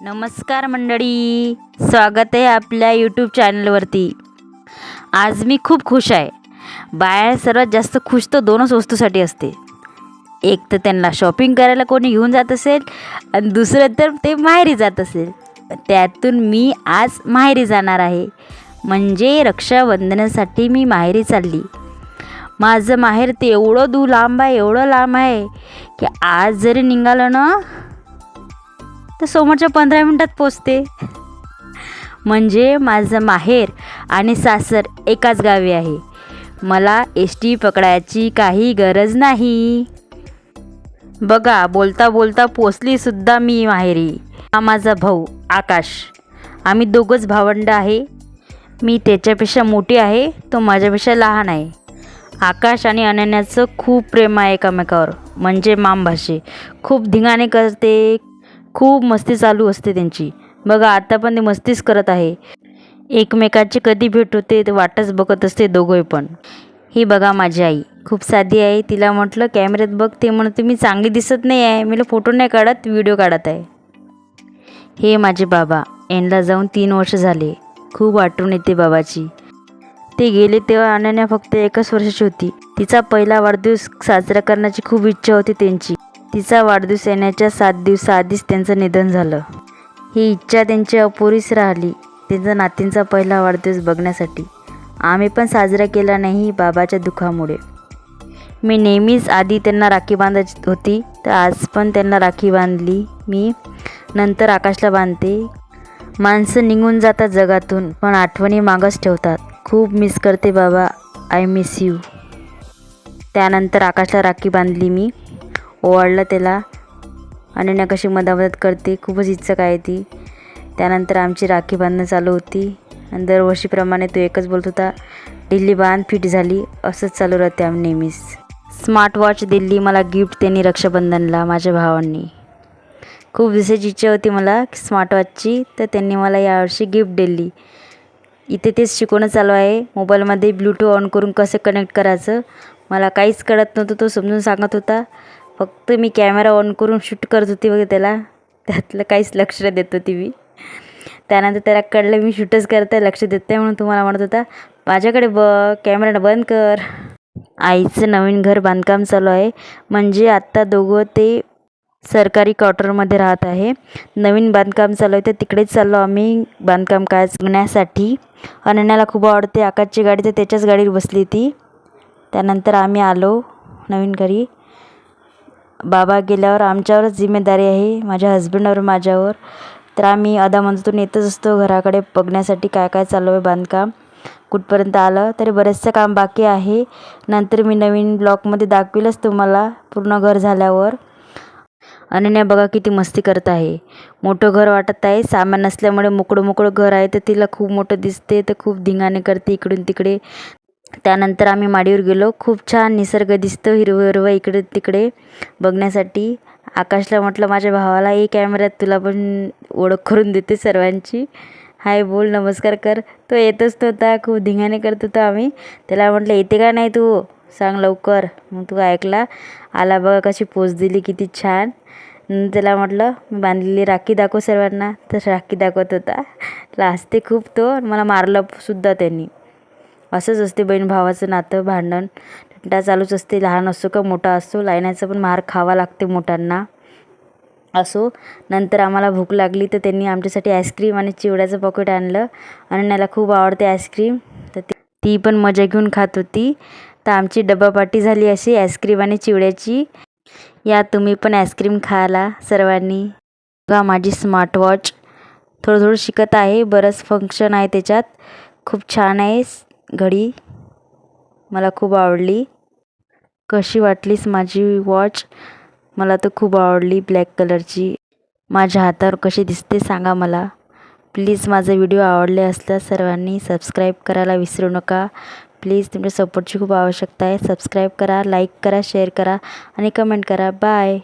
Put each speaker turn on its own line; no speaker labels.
नमस्कार मंडळी. स्वागत आहे आपल्या यूट्यूब चॅनलवरती आज मी खूप खुश आहे. बाया सर्वात जास्त खुश तर दोनच वस्तूसाठी असते. एक तर त्यांना शॉपिंग करायला कोणी घेऊन जात असेल आणि दुसरं तर ते माहेरी जात असेल. त्यातून मी आज माहेरी जाणार आहे. म्हणजे रक्षाबंधनासाठी मी माहेरी चालली. माझं माहेर ते एवढं दू लांब आहे एवढं लांब आहे की आज जरी निघालं ना तर समोरच्या पंधरा मिनटात पोचते. म्हणजे माझं माहेर आणि सासर एकाच गावी आहे. मला एस टी पकडायची काही गरज नाही. बघा बोलता बोलता पोचलीसुद्धा मी माहेरी. हा माझा भाऊ आकाश. आम्ही दोघंच भावंड आहे. मी त्याच्यापेक्षा मोठी आहे तो माझ्यापेक्षा लहान आहे. आकाश आणि अनन्याचं खूप प्रेम आहे एकमेकावर. म्हणजे मामभाषे. खूप धिंगाणे करते खूप मस्ती चालू असते त्यांची. बघा आता पण ते मस्तीच करत आहे. एकमेकाची कधी भेट होते ते वाटच बघत असते दोघंही पण. ही बघा माझी आई. खूप साधी आहे. तिला म्हटलं कॅमेऱ्यात बघ. ते म्हणते मी चांगली दिसत नाही आहे. मीला फोटो नाही काढत व्हिडिओ काढत आहे. हे माझे बाबा. यांना जाऊन तीन वर्ष झाले. खूप आठवण येते बाबाची. ते गेले तेव्हा अनन्या फक्त एकच वर्षाची होती. तिचा पहिला वाढदिवस साजरा करण्याची खूप इच्छा होती त्यांची. तिचा वाढदिवस येण्याच्या सात दिवसाआधीच त्यांचं निधन झालं. ही इच्छा त्यांची अपुरीच राहिली त्यांचा नातींचा पहिला वाढदिवस बघण्यासाठी. आम्ही पण साजरा केला नाही बाबाच्या दुःखामुळे. मी नेहमीच आधी त्यांना राखी बांधायची होती तर आज पण त्यांना राखी बांधली मी. नंतर आकाशला बांधते. माणसं निघून जातात जगातून पण आठवणी मागच ठेवतात. खूप मिस करते बाबा आय मिस यू त्यानंतर आकाशला राखी बांधली मी. ओवाळलं त्याला. अनन्या कशी मदामदत करते. खूपच इच्छक आहे ती. त्यानंतर आमची राखी बांधणं चालू होती. आणि दरवर्षीप्रमाणे तो एकच बोलत होता दिल्ली बांध फिट झाली. असंच चालू राहते आम्ही नेहमीच. स्मार्ट वॉच दिली मला गिफ्ट त्यांनी रक्षाबंधनला माझ्या भावांनी. खूप दिवसाची इच्छा होती मला स्मार्ट वॉचची तर त्यांनी मला यावर्षी गिफ्ट दिली. इथे तेच शिकवणं चालू आहे. मोबाईलमध्ये ब्लूटूथ ऑन करून कसं कनेक्ट करायचं? मला काहीच कळत नव्हतं तो समजून सांगत होता. फक्त मी कॅमेरा ऑन करून शूट करत होती बघ त्याला. त्यातलं काहीच लक्ष नाही देत होती मी. त्यानंतर त्याला कळलं मी शूटच करत आहे लक्ष देत आहे म्हणून तुम्हाला म्हणत होता माझ्याकडे बघ कॅमेरा बंद कर. आईचं नवीन घर बांधकाम चालू आहे. म्हणजे आत्ता दोघं ते सरकारी क्वार्टरमध्ये राहत आहे. नवीन बांधकाम चालू आहे तर तिकडेच चाललो आम्ही बांधकाम काय बघण्यासाठी अनन्याला खूप आवडते आकाशची गाडी तर त्याच्याच गाडीवर बसली ती त्यानंतर आम्ही आलो नवीन घरी. बाबा गेल्यावर आमच्यावरच जिम्मेदारी आहे माझ्या हजबंडवर माझ्यावर. तर आम्ही अदामधून येतच असतो घराकडे बघण्यासाठी काय काय चालू आहे बांधकाम. कुठपर्यंत आलं तरी बरेचसं काम बाकी आहे. नंतर मी नवीन ब्लॉकमध्ये दाखवीलच तुम्हाला पूर्ण घर झाल्यावर. अनन्या बघा किती मस्ती करत आहे. मोठं घर वाटत आहे सामान असल्यामुळे मोकळं मोकळं घर आहे तर तिला खूप मोठं दिसते तर खूप धिंगाणे करते इकडून तिकडे. त्यानंतर आम्ही माडीवर गेलो. खूप छान निसर्ग दिसतो हिरवं हिरवं इकडे तिकडे बघण्यासाठी. आकाशला म्हटलं माझ्या भावाला ए कॅमेऱ्यात तुला पण ओळख करून देते सर्वांची. हाय बोल नमस्कार कर. तो येतच नव्हता. खूप धिंगाणे करत होतो आम्ही. त्याला म्हटलं येते का नाही तू? सांग लवकर. मग तू ऐकला. आला बघा कशी पोच दिली किती छान. त्याला म्हटलं मी बांधलेली राखी दाखव सर्वांना. तर राखी दाखवत होता. लाजते खूप तो. मला मारलं सुद्धा त्यांनी. असंच असते बहीण भावाचं नातं भांडण. तंटा चालूच असते लहान असो का मोठा असो लायनाचा पण मार खावा लागते मोठ्यांना. असो नंतर आम्हाला भूक लागली तर त्यांनी आमच्यासाठी आईस्क्रीम आणि चिवड्याचं पॉकेट आणलं. अनन्याला खूप आवडते आईस्क्रीम. तर ती पण मजा घेऊन खात होती. तर आमची डब्बापाटी झाली अशी आईस्क्रीम आणि चिवड्याची. या तुम्ही पण आईस्क्रीम खायला सर्वांनी. बघा माझी स्मार्टवॉच थोडं थोडं शिकत आहे. बरंच फंक्शन आहे त्याच्यात. खूप छान आहे. घडी मला खूप आवडली. कशी वाटलीस माझी वॉच मला तर खूप आवडली ब्लॅक कलरची माझ्या हातावर कशी दिसते सांगा मला. प्लीज माझे व्हिडिओ आवडले असल्यास सर्वांनी सबस्क्राईब करायला विसरू नका. प्लीज तुमच्या सपोर्टची खूप आवश्यकता आहे. सबस्क्राईब करा लाईक करा शेअर करा आणि कमेंट करा. बाय